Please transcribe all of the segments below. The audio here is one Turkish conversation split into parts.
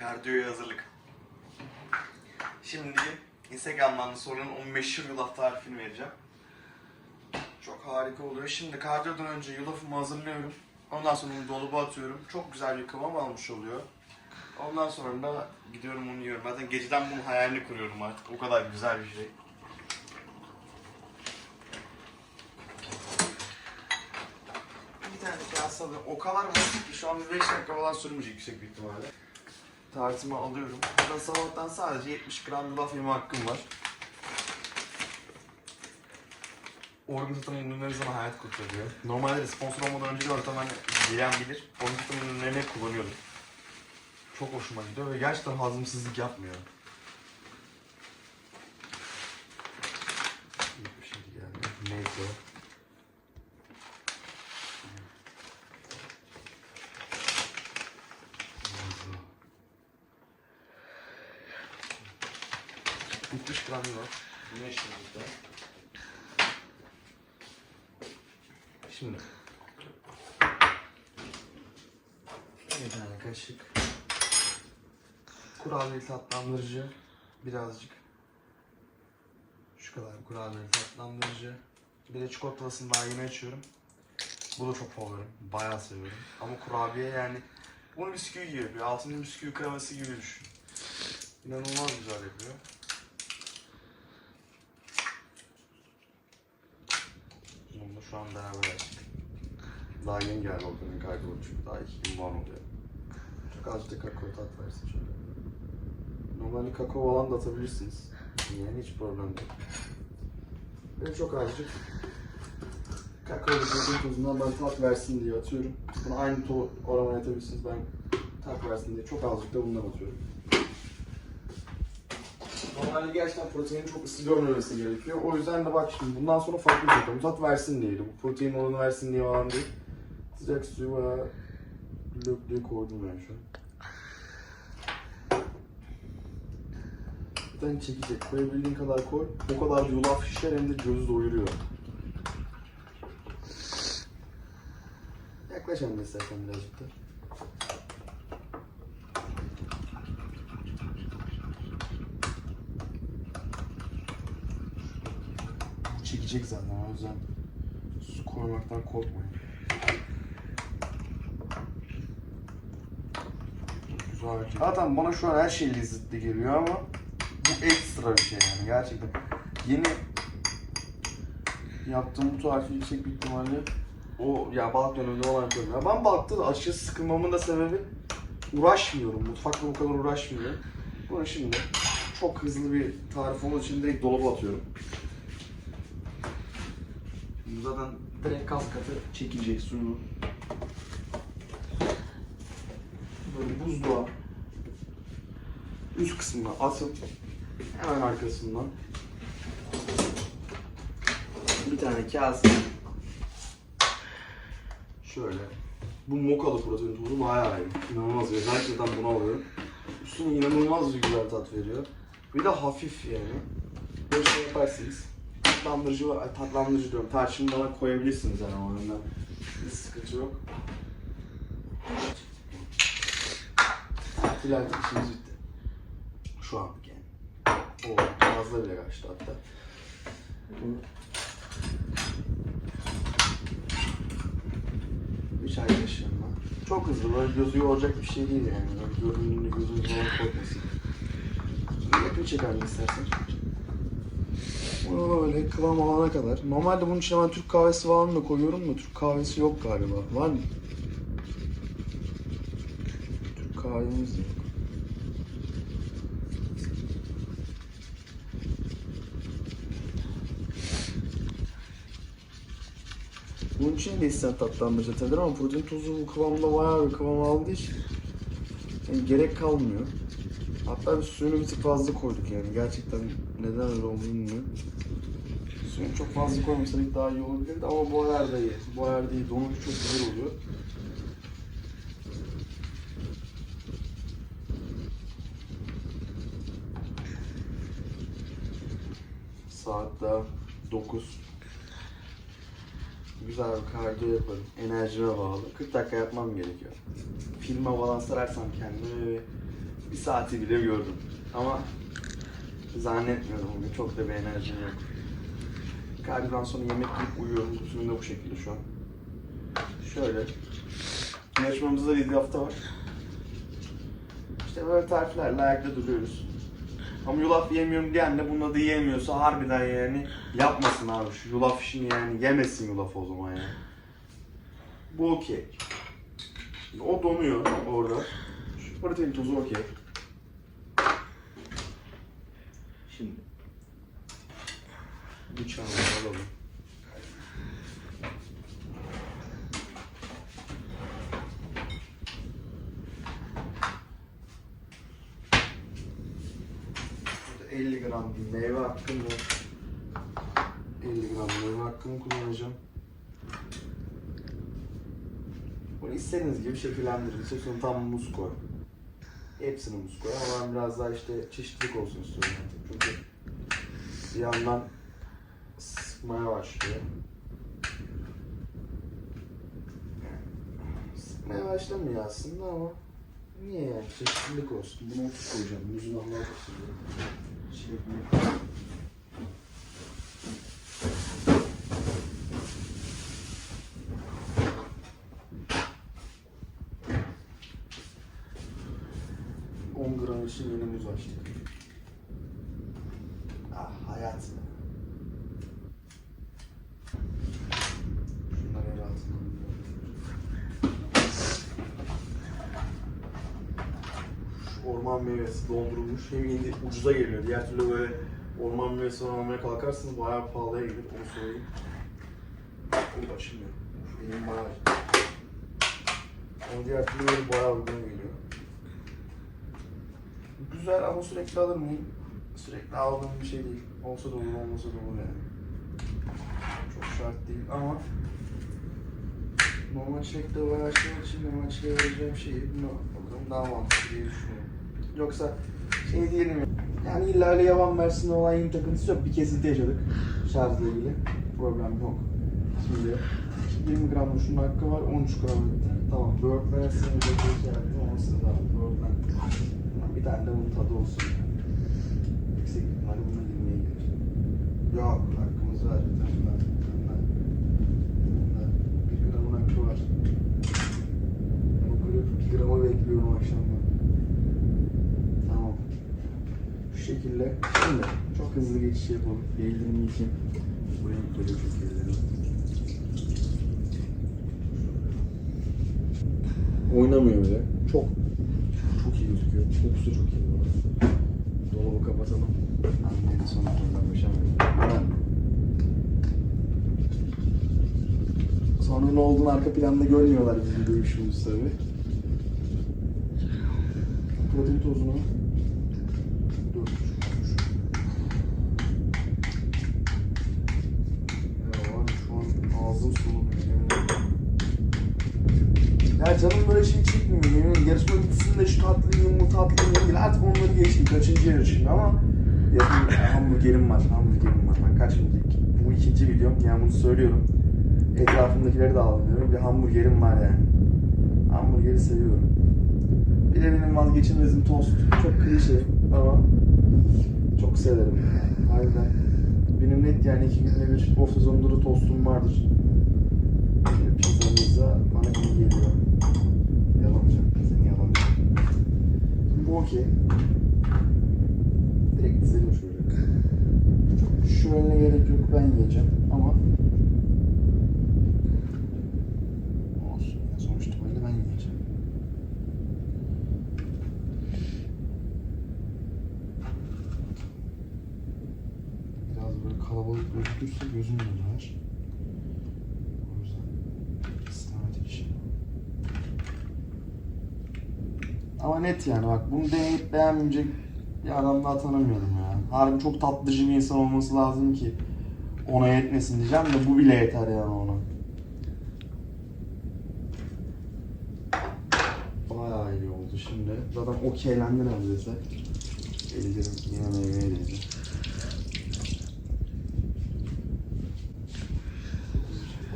Kardiyoya hazırlık. Şimdi Instagram'dan sorunun 15 yulaf tarifini vereceğim. Çok harika oluyor. Şimdi kardiyodan önce yulafımı hazırlıyorum. Ondan sonra onu dolaba atıyorum. Çok güzel bir kıvam almış oluyor. Ondan sonra da gidiyorum onu yiyorum. Zaten geceden bunun hayalini kuruyorum artık. O kadar güzel bir şey. Bir tane kase alıyorum. O kadar basit ki şu an 5 dakika falan sürmeyecek yüksek bir ihtimalle. Tartımı alıyorum. Burada sabahtan sadece 70 gram yulaf yeme hakkım var. Orgun Satan ürünleri sana hayat kurtarıyor. Normalde de sponsor olmadan önce de ortamdan bilen bilir. Orgun Satan ürünlerini hep kullanıyordum. Çok hoşuma gidiyor ve gerçekten hazımsızlık yapmıyor. Bir şey geldi. Neyse o. Bitmiş gram var. Güneş yıldızda. Şimdi. Bir tane kaşık. Kurabiye tatlandırıcı. Birazcık. Şu kadar kurabiye tatlandırıcı. Bir de çikolatasını daha yeni açıyorum. Bu da çok favorim. Bayağı seviyorum. Ama kurabiye yani bunu bisküvi gibi yapıyor. Altında bisküvi kreması gibi düşün. İnanılmaz güzel yapıyor. Bunu şu an beraber açtık. Daha yeni geldi ortadan kaygılı çünkü daha iki gün falan oluyor. Çok azıcık da kakao tat versin şöyle. Normalde kakao falan da atabilirsiniz. Yani hiç problem değil. Ben çok azıcık kakao ve protein tozundan ben tat versin diye atıyorum. Bunu aynı to oranına atabilirsiniz. Ben tat versin diye çok azıcık da bundan atıyorum. Normalde gerçekten proteinin çok ısı görmemesi gerekiyor. O yüzden de bak şimdi bundan sonra farklı bir şey. Tat versin diye. Bu protein oranı versin diye falan değil. Sıcak suyu bayağı lök diye koydum ben şu an. Tane çekecek. Koyabildiğin kadar koy. O kadar yulaf şişer hem de gözü doyuruyor. Yaklaş de istersen birazcık da. Çekecek zaten o yüzden su koymaktan korkmayın. Güzel. Zaten bana şu an her şey lezzetli geliyor ama bu ekstra bir şey yani gerçekten. Yeni yaptığım bu tarifi yüksek bir ihtimalle o ya balık döneminde olan yapıyorum. Ya ben balıkta da açıkçası sıkılmamın da sebebi uğraşmıyorum. Mutfakla bu kadar uğraşmıyorum. Bunu şimdi çok hızlı bir tarif olduğu için direkt dolaba atıyorum. Bu zaten direkt kas katı çekecek suyunu. Böyle buzluğa üst kısmına atıp hemen arkasından bir tane kase şöyle bu mokalı protein tozu bayağı iyi. İnanılmaz güzel. Gerçekten bunu alıyorum. Üstüne inanılmaz bir güzel tat veriyor. Bir de hafif yani. Böyle şey yaparsınız tatlandırıcı var, tatlandırıcı diyorum. Tarçın bana koyabilirsiniz yani o yönden. Bir sıkıntı yok. Hilal işimiz bitti. Şu anlık yani. O fazla bile kaçtı hatta. Bir çay kaşığımla. Çok hızlı böyle gözü yoracak bir şey değil yani. Böyle görünümlü gözünüz ona korkmasın. Yakın çekelim istersen. Bunu böyle kıvam alana kadar. Normalde bunun içine ben Türk kahvesi falan da koyuyorum da Türk kahvesi yok galiba. Var mı? Türk kahvemiz yok. Bunun için de isteyen tatlandırıcı tadır ama protein tozu bu kıvamda bayağı bir kıvam aldığı için yani gerek kalmıyor. Hatta biz suyunu bir tık fazla koyduk yani. Gerçekten neden öyle olduğunu bilmiyorum. Suyunu çok fazla koymasaydık daha iyi olabilirdi ama ayar da iyi. Bu da iyi. Donuk çok güzel oluyor. Saat daha 9. Güzel bir kardiyo yaparım. Enerjime bağlı. 40 dakika yapmam gerekiyor. Filme falan sararsam kendimi bir saati bile gördüm. Ama zannetmiyorum bugün çok da bir enerjim yok. Kardiodan sonra yemek yiyip uyuyorum. Rutinimde bu şekilde şu an. Şöyle. Yarışmamızda 7 hafta var. İşte böyle tariflerle ayakta duruyoruz. Ama yulaf yemiyorum diyen de bunun adı yiyemiyorsa harbiden yani yapmasın abi şu yulaf işini yani yemesin yulaf o zaman yani. Bu okey. O donuyor orada. Şu protein tozu okey. Şimdi bıçağımızı alalım. Burada 50 gram bir meyve hakkım var. 50 gram meyve hakkımı kullanacağım. Bunu istediğiniz gibi şekillendirin. İstiyorsanız tam muz koy. Hepsini muz koy ama ben biraz daha işte çeşitlilik olsun istiyorum artık. Çünkü bir yandan sıkmaya başlıyor. Sıkmaya başlamıyor aslında ama niye yani çeşitlilik olsun. Bunu otuz koyacağım. Muzun anlatmasın. Çilekli. On gram için yeni muz açtık. Ah hayat. Şunları el altına Şu orman meyvesi dondurulmuş. Hem indi ucuza geliyor. Diğer türlü böyle orman meyvesi almaya kalkarsanız bayağı pahalıya gelir. Onu söyleyeyim. Bu açılmıyor. Elim bayağı Ama diğer türlü böyle bayağı uygun geliyor. Güzel ama sürekli alır mıyım? Sürekli aldığım bir şey değil. Olsa da olur, olmasa da olur yani. Çok şart değil ama normal çilekle uğraştığım için normal çileğe vereceğim şeyi bakalım daha mantıklı diye düşünüyorum. Yoksa şey diyelim ya, yani illa öyle yaban versiyonu olan yeni takıntısı yok. Bir kesinti yaşadık şarjla ilgili. Problem yok. Şimdi 20 gram şunun hakkı var, 13 gram bitti. Tamam, Birdman versiyonu da bir şey yaptım, ama sırada Birdman. Bir tane de bunun tadı olsun. Yüksek ihtimalle buna girmeye gelir. Yok, hakkımız var. Bunda, bunda, bunda. Bir gramın hakkı var. Ama böyle bir grama bekliyorum akşamdan. Şekilde. Şimdi çok hızlı geçiş yapalım. Ellerimi yıkayayım. Buraya böyle çok ellerim. Oynamıyor bile. Çok çok iyi gözüküyor. Kokusu çok iyi. Dolabı kapatalım. Annenin son turlarmışamıyorum. Hemen. Sonra ne olduğunu arka planda görmüyorlar bizim dövüşümüz tabi. Protein tozunu dört buçuk olmuş. Ya var ya şu an ağzım sulu. Ya canım böyle şey çekmiyor. Yemin. Yarışma bitsin de şu tatlı yiyeyim, bu tatlı yiyeyim. Artık onları geçtim. Kaçıncı yarışım ama yakın hamburgerim var. Hamburgerim var. Ben kaçmayacak. Bu ikinci videom. Yani bunu söylüyorum. Etrafımdakileri de almıyorum. Bir hamburgerim var yani. Hamburgeri seviyorum. Bir de benim vazgeçilmezim tost. Çok klişe ama çok severim. Harbiden. Benim net yani iki günde bir sezonda da tostum vardır. Böyle Pizzamızda bana iyi geliyor. Yalamayacağım. Seni yalamayacağım. Bu okey. Direkt dizelim şöyle. Çok şöyle gerek yok ben yiyeceğim ama olsun ya sonuç itibariyle ben yiyeceğim. Biraz böyle kalabalık gözükürse gözüm döner. O yüzden sistematik iş. Ama net yani bak bunu deneyip beğenmeyecek bir adam daha tanımıyorum ya. Harbi çok tatlıcı bir insan olması lazım ki ona yetmesin diyeceğim de bu bile yeter yani ona. Bayağı iyi oldu şimdi. Zaten okeylendi neredeyse. Ellerim yine meyveye değdi.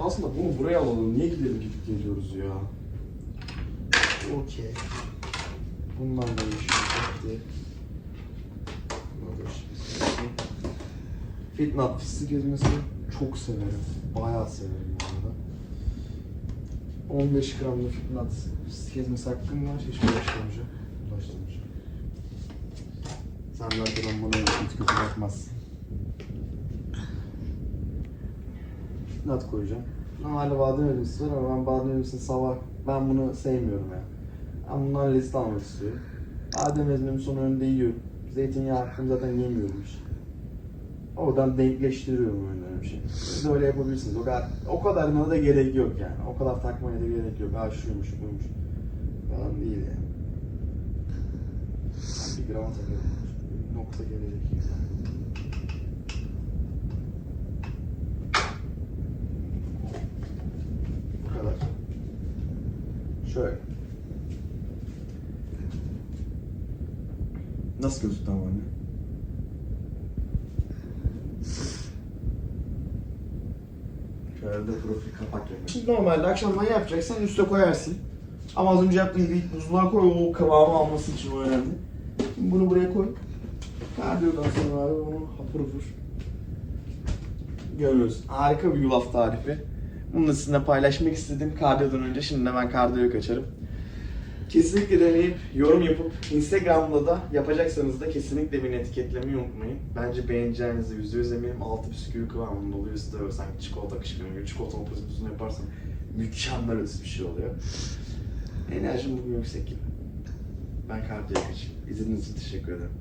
Aslında bunu buraya alalım. Niye gidelim gidip geliyoruz ya? Okey. Bundan da şey da şimdi Fitnat fıstık ezmesi çok severim. Bayağı severim bu arada. 15 gramlı fitnat fıstık ezmesi hakkım var. Hiç uğraştırmayacağım. Uğraştırmayacağım. Sen arkadan bana kötü kötü bakmazsın. Fitnat koyacağım. Normalde badem ezmesi var ama ben badem ezmesini sabah ben bunu sevmiyorum ya. Ben bundan lezzet almak istiyorum. Badem ezmemi son önünde yiyorum. Zeytinyağı hakkım zaten yemiyorum hiç. Oradan denkleştiriyorum öyle bir şey. Siz de öyle yapabilirsiniz. O kadar, o kadarına da gerek yok yani. O kadar takmaya da gerek yok. Ha şuymuş, buymuş. Falan değil yani. Bir grama. Bir nokta gelecek. Bu kadar. Şöyle. Nasıl gözüktü ama anne? Şöyle de profil kapak yapıyorum. Normalde akşamdan yapacaksan üste koyarsın. Ama az önce yaptığın gibi buzluğa koy o kıvamı alması için o önemli. Şimdi bunu buraya koy. Kardiyodan sonra abi onu hapur hapur görüyoruz. Harika bir yulaf tarifi. Bunu da sizinle paylaşmak istedim kardiyodan önce. Şimdi de ben kardiyoya kaçarım. Kesinlikle deneyip yorum yapıp Instagram'da da yapacaksanız da kesinlikle beni etiketlemeyi unutmayın. Bence beğeneceğinizi yüzde yüz eminim. Altı bisküvi kıvamında oluyor. Üstü de böyle sanki çikolata kışkırtma gibi çikolata pozisyonu yaparsan mükemmel ötesi bir şey oluyor. Enerjim bugün yüksek gibi. Ben kardiyoya kaçayım. İzlediğiniz için teşekkür ederim.